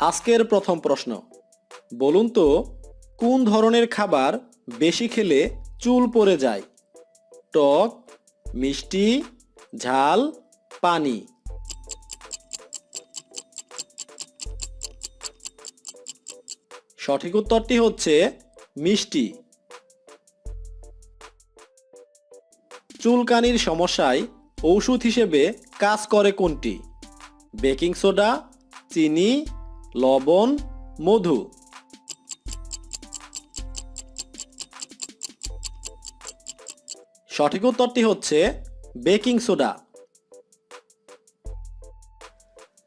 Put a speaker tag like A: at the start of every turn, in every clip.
A: আজকের প্রথম প্রশ্ন। বলুন তো, কোন ধরনের খাবার বেশি খেলে চুল পড়ে যায়? টক, মিষ্টি, ঝাল, পানি। সঠিক উত্তরটি হচ্ছে মিষ্টি। চুলকানির সমস্যায় ঔষধ হিসেবে কাজ করে কোনটি? বেকিং সোডা, চিনি লবণ, মধু। সঠিক উত্তরটি হচ্ছে বেকিং সোডা।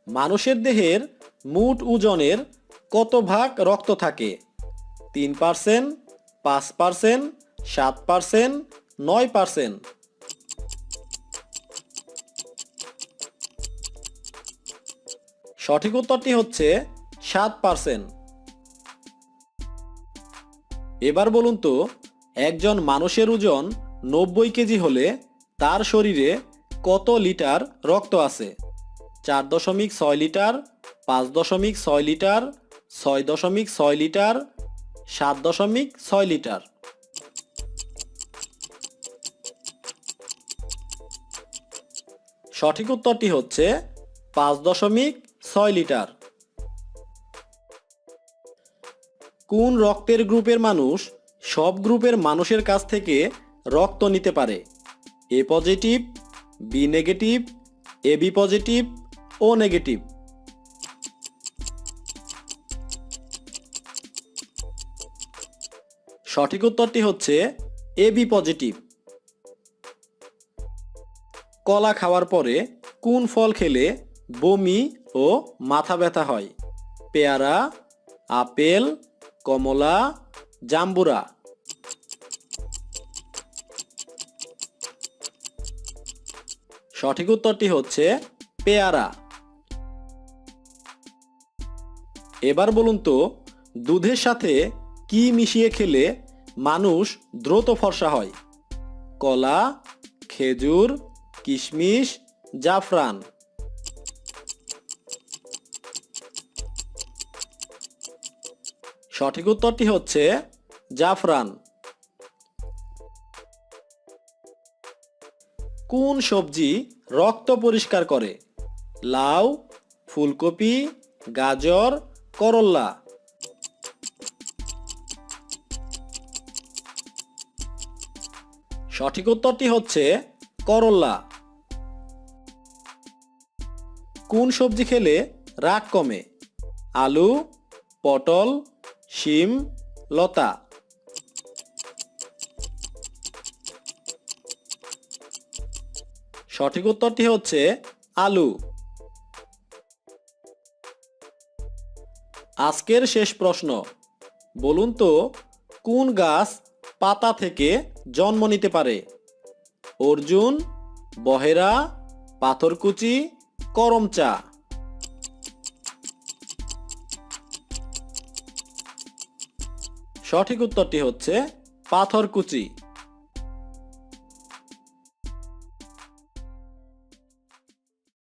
A: মানুষের দেহের মোট ওজনের কত ভাগ রক্ত থাকে? তিন পার্সেন্ট, পাঁচ পার্সেন্ট, সাত পার্সেন্ট, নয় পার্সেন্ট। সঠিক উত্তরটি হচ্ছে সাত পার্সেন্ট এবার বলুন তো, একজন মানুষের ওজন নব্বই কেজি হলে তার শরীরে কত লিটার রক্ত আছে? চার দশমিক ছয় লিটার, পাঁচ দশমিক ছয় লিটার, ছয় দশমিক ছয় লিটার, সাত দশমিক ছয় লিটার। সঠিক উত্তরটি হচ্ছে পাঁচ দশমিক ছয় লিটার। কোন রক্তের গ্রুপের মানুষ সব গ্রুপের মানুষের কাছ থেকে রক্ত নিতে পারে? A positive, B negative, A B positive, O negative. সঠিক উত্তরটি হচ্ছে এ বি পজিটিভ। কলা খাওয়ার পরে কোন ফল খেলে বমি ও মাথা ব্যথা হয়? পেয়ারা, আপেল কমলা জাম্বুরা। সঠিক উত্তরটি হচ্ছে পেয়ারা। এবার বলুন তো, দুধের সাথে কি মিশিয়ে খেলে মানুষ দ্রুত ফর্সা হয়? কলা, খেজুর, কিশমিশ, জাফরান। সঠিক উত্তরটি হচ্ছে জাফরান। কোন সবজি রক্ত পরিষ্কার করে? লাউ, ফুলকপি, গাজর করল্লা সঠিক উত্তরটি হচ্ছে করল্লা কোন সবজি খেলে রাগ কমে? আলু, পটল শিম, লতা। সঠিক উত্তরটি হচ্ছে আলু। আজকের শেষ প্রশ্ন, বলুন তো, কোন গাছ পাতা থেকে জন্ম নিতে পারে? অর্জুন, বহেরা, পাথরকুচি, করমচা। সঠিক উত্তরটি হচ্ছে পাথরকুচি।